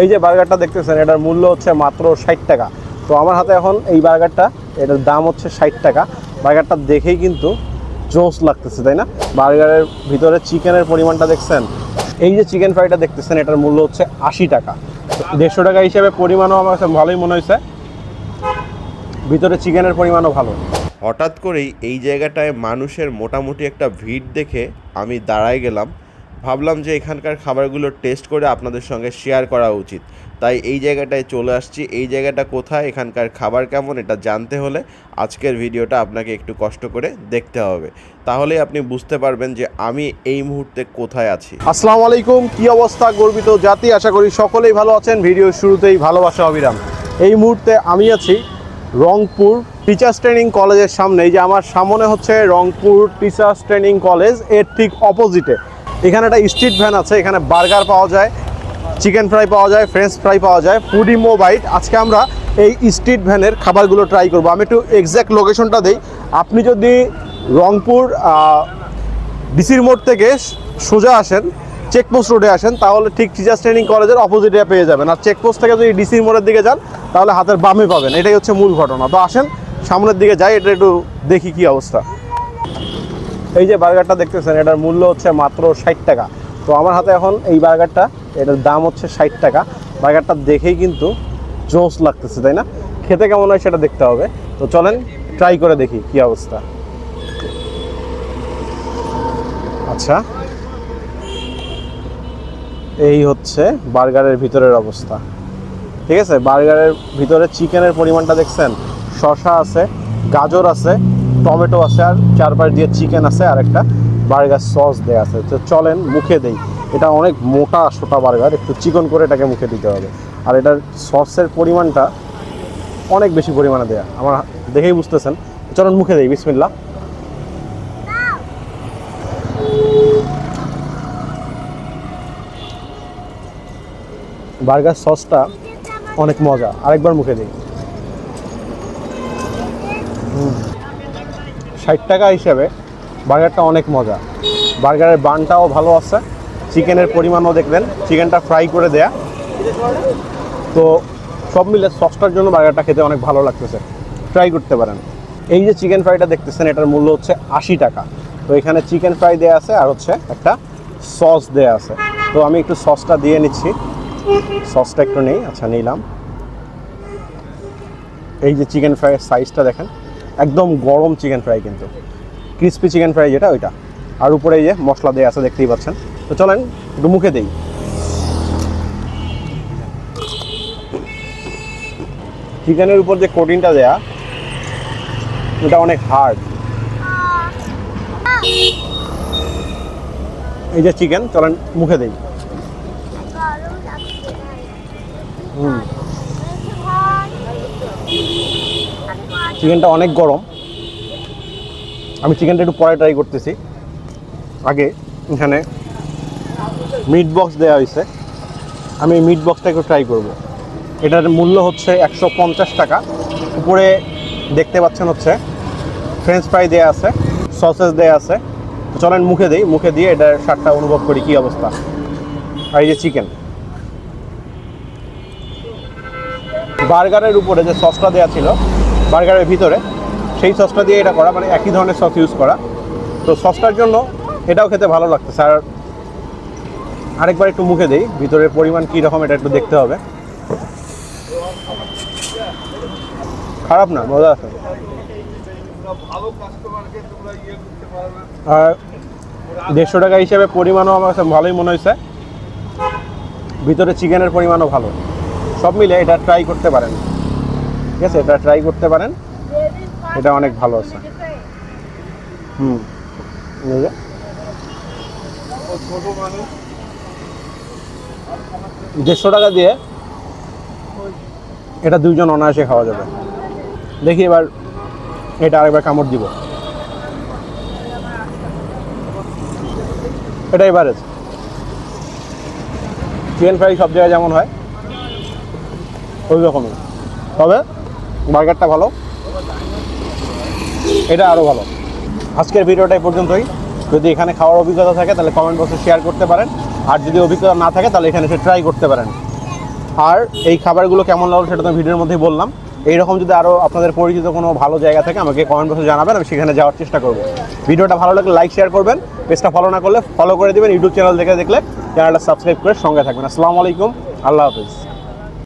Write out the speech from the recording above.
এই যে বার্গারটা দেখতেছেন, এটার মূল্য হচ্ছে মাত্র ষাট টাকা। তো আমার হাতে এখন এই বার্গারটা এটার দাম হচ্ছে ষাট টাকা। বার্গারটা দেখেই কিন্তু জোস লাগতেছে, তাই না? বার্গারের ভিতরে চিকেনের পরিমাণটা দেখছেন? এই যে চিকেন ফ্রাইটা দেখতেছেন, এটার মূল্য হচ্ছে আশি টাকা। দেড়শো টাকা হিসেবে পরিমাণও আমার কাছে ভালোই মনে হয়েছে। ভিতরে চিকেনের পরিমাণও ভালো। হঠাৎ করেই এই জায়গাটায় মানুষের মোটামুটি একটা ভিড় দেখে আমি দাঁড়ায় গেলাম। ভাবলাম যে এখানকার খাবারগুলো টেস্ট করে আপনাদের সঙ্গে শেয়ার করা উচিত। তাই এই জায়গাটায় চলে আসছি। এই জায়গাটা কোথায়, এখানকার খাবার কেমন, এটা জানতে হলে আজকের ভিডিওটা আপনাকে একটু কষ্ট করে দেখতে হবে। তাহলেই আপনি বুঝতে পারবেন যে আমি এই মুহূর্তে কোথায় আছি। আসসালামু আলাইকুম। কি অবস্থা, গর্বিত জাতি? আশা করি সকলেই ভালো আছেন। ভিডিওর শুরুতেই ভালোবাসা, অবিরাম। এই মুহূর্তে আমি আছি রংপুর টিচার্স ট্রেনিং কলেজের সামনে। যে আমার সামনে হচ্ছে রংপুর টিচার্স ট্রেনিং কলেজের ঠিক অপোজিটে এখানে একটা স্ট্রিট ভ্যান আছে, এখানে বার্গার পাওয়া যায় চিকেন ফ্রাই পাওয়া যায় ফ্রেঞ্চ ফ্রাই পাওয়া যায় ফুডি মো বাইট আজকে আমরা এই স্ট্রিট ভ্যানের খাবারগুলো ট্রাই করব। আমি একটু এক্স্যাক্ট লোকেশনটা দিই। আপনি যদি রংপুর ডিসির মোড় থেকে সোজা আসেন চেকপোস্ট রোডে আসেন, তাহলে ঠিক টিচার্স ট্রেনিং কলেজের অপোজিটে পেয়ে যাবেন। আর চেকপোস্ট থেকে যদি ডিসির মোড়ের দিকে যান, তাহলে হাতের বামে পাবেন। এটাই হচ্ছে মূল ঘটনা। তো আসেন, সামনের দিকে যাই, এটা একটু দেখি কি অবস্থা। এই যে বার্গারটা দেখতেছেন, এটার মূল্য হচ্ছে মাত্র ষাট টাকা। তো আমার হাতে এখন এই বার্গারটা, এটার দাম হচ্ছে ষাট টাকা। বার্গারটা দেখেই কিন্তু জোস লাগতেছে, তাই না? খেতে কেমন হয় সেটা দেখতে হবে। তো চলেন, ট্রাই করে দেখি কি অবস্থা। আচ্ছা। এই হচ্ছে বার্গারের ভিতরের অবস্থা। ঠিক আছে? বার্গারের ভিতরে চিকেনের পরিমাণটা দেখছেন? শসা আছে, গাজর আছে টমেটো আছে আর চারপাশ দিয়ে চিকেন আছে আর একটা বার্গার সস দেওয়া আছে। তো চলেন মুখে দেই। এটা অনেক মোটা সোটা বার্গার, একটু চিকন করে এটাকে মুখে দিতে হবে। আর এটার সসের পরিমাণটা অনেক বেশি পরিমাণে দেয়া। আমার দেখেই বুঝতেছেন। চলুন মুখে দেই বিসমিল্লা বার্গার সসটা অনেক মজা। আরেকবার মুখে দিই। ষাট টাকা হিসেবে বার্গারটা অনেক মজা। বার্গারের বানটাও ভালো আছে। চিকেনের পরিমাণও দেখবেন। চিকেনটা ফ্রাই করে দেয়া। তো সব মিলে সসটার জন্য বার্গারটা খেতে অনেক ভালো লাগতেছে। ট্রাই করতে পারেন। এই যে চিকেন ফ্রাইটা দেখতেছেন, এটার মূল্য হচ্ছে আশি টাকা। তো এখানে চিকেন ফ্রাই দেয়া আছে আর হচ্ছে একটা সস দেয়া আছে। তো আমি একটু সসটা দিয়ে নিচ্ছি। সসটা একটু নেই আচ্ছা নিলাম। এই যে চিকেন ফ্রাইয়ের সাইজটা দেখেন। একদম গরম চিকেন ফ্রাই কিন্তু। ক্রিস্পি চিকেন ফ্রাই যেটা, ওইটা। আর উপরে এই যে মশলা দেওয়া আছে, দেখতেই পাচ্ছেন। তো চলেন, একটু মুখে দেই। চিকেনের উপর যে কোটিনটা দেয়া, ওটা অনেক হার্ড এই যে চিকেন চলেন, মুখে দেই। চিকেনটা অনেক গরম। আমি চিকেনটা একটু পরে ট্রাই করতেছি। আগে এখানে মিট বক্স দেওয়া হয়েছে। আমি এই মিট বক্সটা একটু ট্রাই করব। এটার মূল্য হচ্ছে একশো পঞ্চাশ টাকা। উপরে দেখতে পাচ্ছেন হচ্ছে ফ্রেঞ্চ ফ্রাই দেওয়া আছে সসেস দেওয়া আছে। চলেন মুখে দিই, মুখে দিয়ে এটার স্বাদটা অনুভব করি কী অবস্থা। আর এই যে চিকেন বার্গারের উপরে যে সসটা দেওয়া ছিল বার্গারের ভিতরে, সেই সসটা দিয়ে এটা করা মানে একই ধরনের সস ইউজ করা। তো সসটার জন্য এটাও খেতে ভালো লাগতেছে। স্যার আরেকবার একটু মুখে দেই, ভিতরের পরিমাণ কী রকম এটা একটু দেখতে হবে। খারাপ না, মজা আছে। আর দেড়শো টাকা হিসেবে পরিমাণও আমার কাছে ভালোই মনে হয়েছে। ভিতরে চিকেনের পরিমাণও ভালো। সব মিলে এটা ট্রাই করতে পারেন। ঠিক আছে, এটা ট্রাই করতে পারেন। এটা অনেক ভালো আছে। হুম। দেড়শো টাকা দিয়ে এটা দুইজন অনায়াসে খাওয়া যাবে। দেখি এবার এটা আরেকবার কামড় দিব। এটা এভারেজ। চিকেন ফ্রাই সব জায়গায় যেমন হয়, ওই রকমই। তবে বার্গারটা ভালো। এটা আরও ভালো। আজকের ভিডিওটা এই পর্যন্তই। যদি এখানে খাওয়ার অভিজ্ঞতা থাকে, তাহলে কমেন্ট বক্সে শেয়ার করতে পারেন। আর যদি অভিজ্ঞতা না থাকে, তাহলে এখানে এসে ট্রাই করতে পারেন। আর এই খাবারগুলো কেমন লাগল সেটা তো ভিডিওর মধ্যেই বললাম। এইরকম যদি আরও আপনাদের পরিচিত কোনো ভালো জায়গা থাকে, আমাকে কমেন্ট বক্সে জানাবেন, আমি সেখানে যাওয়ার চেষ্টা করব। ভিডিওটা ভালো লাগলে লাইক শেয়ার করবেন। পেজটা ফলো না করলে ফলো করে দিবেন। ইউটিউব চ্যানেল দেখে দেখলে চ্যানেলটা সাবস্ক্রাইব করে সঙ্গে থাকবেন। আসসালামু আলাইকুম। আল্লাহ হাফিজ।